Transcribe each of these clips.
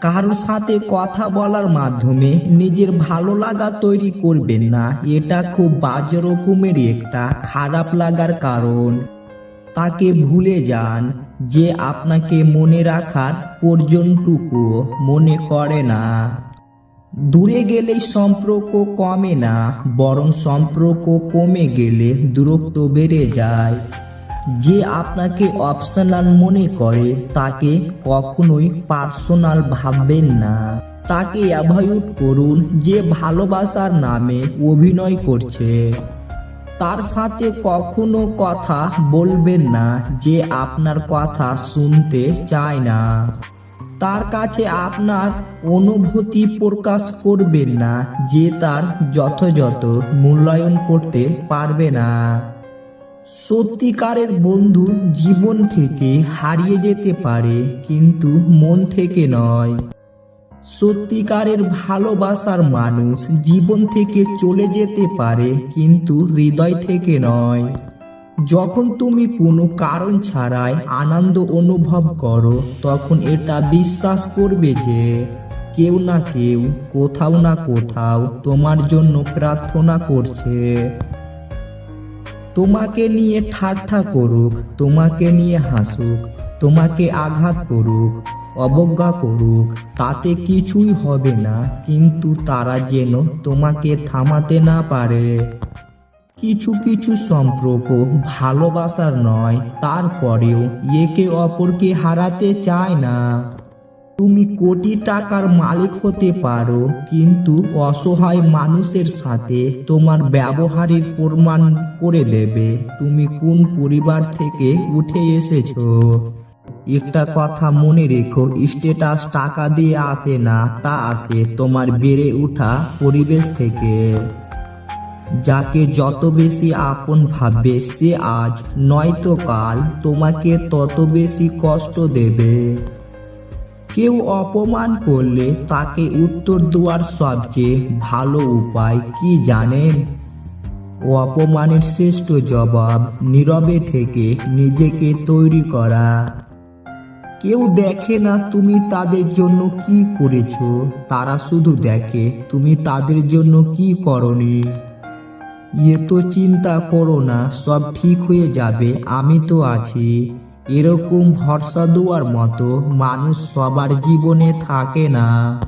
কারোর সাথে কথা বলার মাধ্যমে নিজের ভালো লাগা তৈরি করবেন না। এটা খুব বাজে রকমের একটা খারাপ লাগার কারণ। তাকে ভুলে যান, যে আপনাকে মনে রাখার পর্যন্তটুকু মনে করে না। দূরে গেলেই সম্পর্ক কমে না, বরং সম্পর্ক কমে গেলে দূরত্ব বেড়ে যায়। যে আপনাকে অপশনাল মনে করে, তাকে কখনোই পার্সোনাল ভাববেন না। তাকে অ্যাভয়েড করুন যে ভালোবাসার নামে অভিনয় করছে। তার সাথে কখনো কথা বলবেন না যে আপনার কথা শুনতে চায় না। তার কাছে আপনার অনুভূতি প্রকাশ করবেন না যে তার যথাযথ মূল্যায়ন করতে পারবে না। সত্যিকারের বন্ধু জীবন থেকে হারিয়ে যেতে পারে, কিন্তু মন থেকে নয়। সত্যিকারের ভালোবাসার মানুষ জীবন থেকে চলে যেতে পারে, কিন্তু হৃদয় থেকে নয়। যখন তুমি কোনো কারণ ছাড়াই আনন্দ অনুভব করো, তখন এটা বিশ্বাস করবে যে কেউ না কেউ কোথাও না কোথাও তোমার জন্য প্রার্থনা করছে। তোমাকে নিয়ে ঠাট্টা করুক, তোমাকে নিয়ে হাসুক, তোমাকে আঘাত করুক, অবজ্ঞা করুক, তাতে কিছুই হবে না, কিন্তু তারা যেন তোমাকে থামাতে না পারে। কিছু কিছু সম্পর্ক ভালোবাসার নয়, তারপরেও একে অপরকে হারাতে চায় না। তুমি কোটি টাকার মালিক হতে পারো, কিন্তু অসহায় মানুষের সাথে তোমার ব্যবহারের প্রমাণ করে দেবে। তুমি কোন পরিবার থেকে উঠে এসেছ? একটা কথা মনে রেখো স্টেটাস টাকা দিয়ে আসে না, তা আসে তোমার বেড়ে ওঠা পরিবেশ থেকে। যাকে যত বেশি আপন ভাববে, সে আজ নয়তো কাল তোমাকে তত বেশি কষ্ট দেবে। কেউ অপমান করলে তাকে উত্তর দেওয়ার সবচেয়ে ভালো উপায় কি জানেন? অপমানের শ্রেষ্ঠ জবাব নীরবে থেকে নিজেকে তৈরি করা। কেউ দেখে না তুমি তাদের জন্য কি করেছ, তারা শুধু দেখে তুমি তাদের জন্য কি করনি। ইয়ে তো চিন্তা করো না, সব ঠিক হয়ে যাবে, আমি তো আছি। এরকম ভরসা দেওয়ার মতো মানুষ সবার জীবনে থাকে না।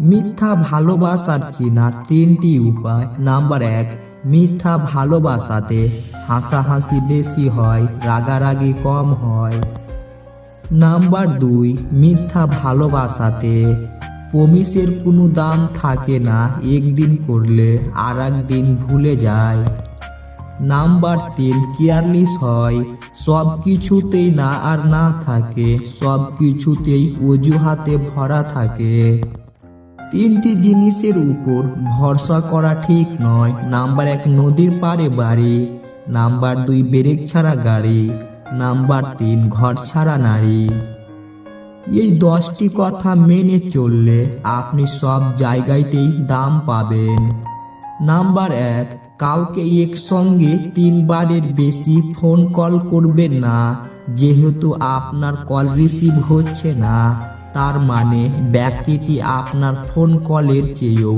মিথ্যা ভালোবাসার চেনার তিনটি উপায়। নাম্বার এক, মিথ্যা ভালোবাসাতে হাসাহাসি বেশি হয়, রাগারাগি কম হয়। নাম্বার দুই, মিথ্যা ভালোবাসাতে প্রমিসের কোনো দাম থাকে না। একদিন করলে আর দিন ভুলে যায়। নাম্বার তিন কেয়ারলেস হয়। সব কিছুতেই না আর না থাকে, সব কিছুতেই অজুহাতে ভরা থাকে। তিনটি জিনিসের উপর ভরসা করা ঠিক নয়। নাম্বার এক, নদীর পাড়ে বাড়ি। নাম্বার দুই, ব্রেক ছাড়া গাড়ি। নাম্বার তিন, ঘর ছাড়া নারী। এই দশটি কথা মেনে চললে আপনি সব জায়গাতেই দাম পাবেন। নাম্বার এক, কাউকে একসঙ্গে তিনবারের বেশি ফোন কল করবেন না, যেহেতু আপনার কল রিসিভ হচ্ছে না। তার মানে ব্যক্তিটি আপনার ফোন কলের চেয়েও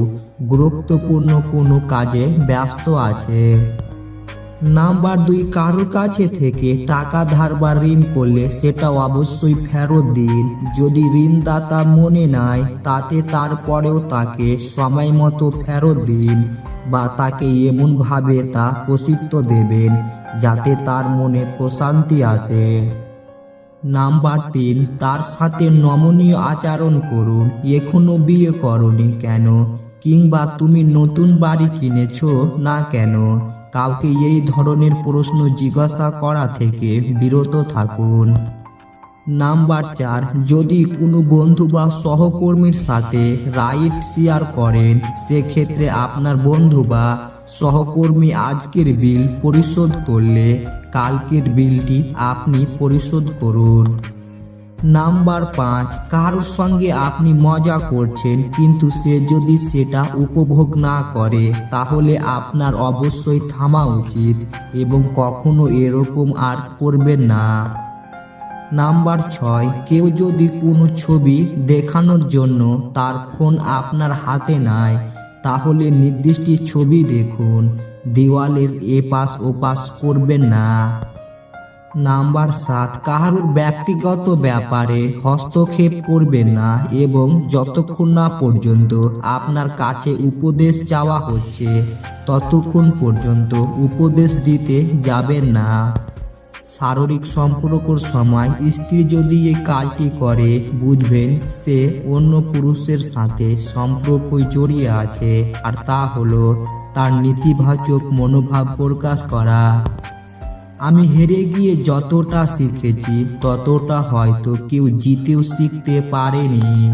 গুরুত্বপূর্ণ কোনো কাজে ব্যস্ত আছে। নাম্বার দুই, কারোর কাছে থেকে টাকা ধার বা ঋণ করলে সেটা অবশ্যই ফেরত দিন। যদি ঋণদাতা মনে নেয় তাতে তারপরেও তাকে সময় মতো ফেরত দিন। বা তাকে এমনভাবে তা প্রসিদ্ধ দেবেন যাতে তার মনে প্রশান্তি আসে। নাম্বার তিন, তার সাথে নমনীয় আচরণ করুন। এখনও বিয়ে করনি কেন? কিংবা তুমি নতুন বাড়ি কিনেছো না কেন? কাউকে এই ধরনের প্রশ্ন জিজ্ঞাসা করা থেকে বিরত থাকুন। নাম্বার চার, যদি কোনো বন্ধু বা সহকর্মীর সাথে রাইট শেয়ার করেন, সেক্ষেত্রে আপনার বন্ধু বা সহকর্মী আজকের বিল পরিশোধ করলে কালকের বিলটি আপনি পরিশোধ করুন। নাম্বার পাঁচ, কারোর সঙ্গে আপনি মজা করছেন, কিন্তু সে যদি সেটা উপভোগ না করে, তাহলে আপনার অবশ্যই থামা উচিত এবং কখনো এরকম আর করবেন না। নাম্বার ছয়, কেউ যদি কোনো ছবি দেখানোর জন্য তার ফোন আপনার হাতে নেয়, তাহলে নির্দিষ্ট ছবি দেখুন। দেওয়ালের এপাশ ওপাশ করবেন না। নাম্বার সাত, কাহারুর ব্যক্তিগত ব্যাপারে হস্তক্ষেপ করবেন না এবং যতক্ষণ না পর্যন্ত আপনার কাছে উপদেশ চাওয়া হচ্ছে, ততক্ষণ পর্যন্ত উপদেশ দিতে যাবেন না। শারীরিক সম্পর্কর সময় স্ত্রী যদি এই কাজটি করে, বুঝবেন সে অন্য পুরুষের সাথে সম্পর্কই জড়িয়ে আছে। আর তা হলো তার নেতিবাচক মনোভাব প্রকাশ করা। আমি হেরে গিয়ে যতটা শিখেছি, ততটা হয়তো কেউ জিতেও শিখতে পারেনি।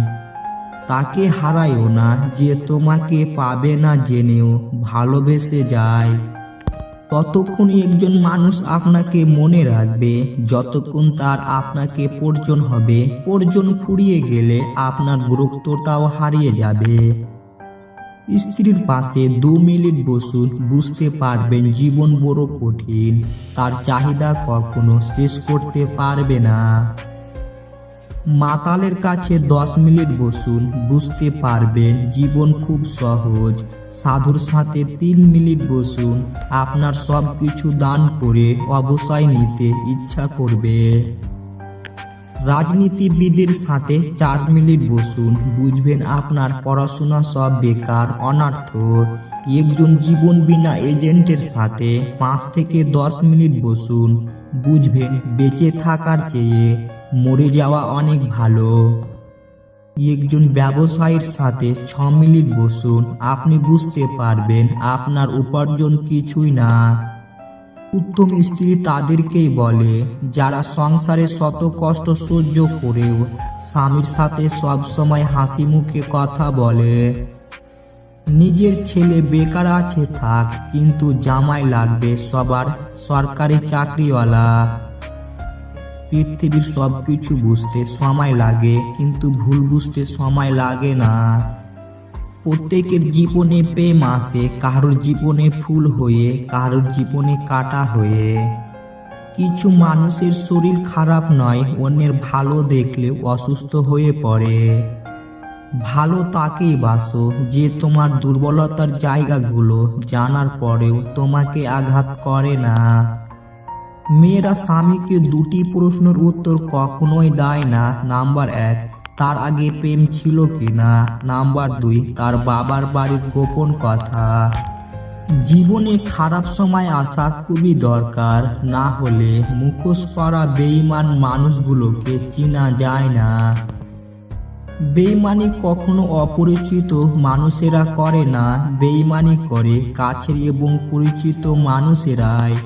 তাকে হারায়ও না, যে তোমাকে পাবে না জেনেও ভালোবেসে যায়। ততক্ষণ একজন মানুষ আপনাকে মনে রাখবে, যতক্ষণ তার আপনাকে পর্যন হবে পর্যন ফুরিয়ে গেলে আপনার গুরুত্বটাও হারিয়ে যাবে। স্ত্রীর পাশে দু মিনিট বসুন, বুঝতে পারবেন জীবন বড় কঠিন, তার চাহিদা কখনো শেষ করতে পারবে না। মাতালের কাছে দশ মিনিট বসুন, বুঝতে পারবেন জীবন খুব সহজ। সাধুর সাথে তিন মিনিট বসুন, আপনার সব কিছু দান করে অবসায় নিতে ইচ্ছা করবে। রাজনীতিবিদের সাথে চার মিনিট বসুন, বুঝবেন আপনার পড়াশোনা সব বেকার, অনার্থ। একজন জীবন বিনা এজেন্টের সাথে পাঁচ থেকে দশ মিনিট বসুন, বুঝবেন বেঁচে থাকার চেয়ে মরে যাওয়া অনেক ভালো। একজন ব্যবসায়ীর সাথে ছ মিনিট বসুন, আপনি বুঝতে পারবেন আপনার উপার্জন কিছুই না। উত্তম স্ত্রী তাদেরকেই বলে, যারা সংসারে শত কষ্ট সহ্য করেও স্বামীর সাথে সব সময় হাসি মুখে কথা বলে, নিজের ছেলে বেকার আছে থাক, কিন্তু জামাই লাগবে সবার সরকারি চাকরিওয়ালা। পৃথিবীর সব কিছু বুঝতে সময় লাগে, কিন্তু ভুল বুঝতে সময় লাগে না। প্রত্যেকের জীবনে প্রেম আসে কারোর জীবনে ফুল হয়ে, কারোর জীবনে কাটা হয়ে। কিছু মানুষের শরীর খারাপ নয়, অন্যের ভালো দেখলে অসুস্থ হয়ে পড়ে। ভালো তাকেই বাসো, যে তোমার দুর্বলতার জায়গাগুলো জানার পরেও তোমাকে আঘাত করে না। মেয়েরা স্বামীকে দুটি প্রশ্নের উত্তর কখনোই দেয় না। নাম্বার এক, তার আগে প্রেম ছিল কি না নাম্বার দুই, তার বাবার বাড়ির গোপন কথা। জীবনে খারাপ সময় আসা খুবই দরকার। না হলে মুখোশ পরা বেইমান মানুষগুলোকে চেনা যায় না। বেইমানি কখনো অপরিচিত মানুষেরা করে না। বেইমানি করে কাছের এবং পরিচিত মানুষেরাই।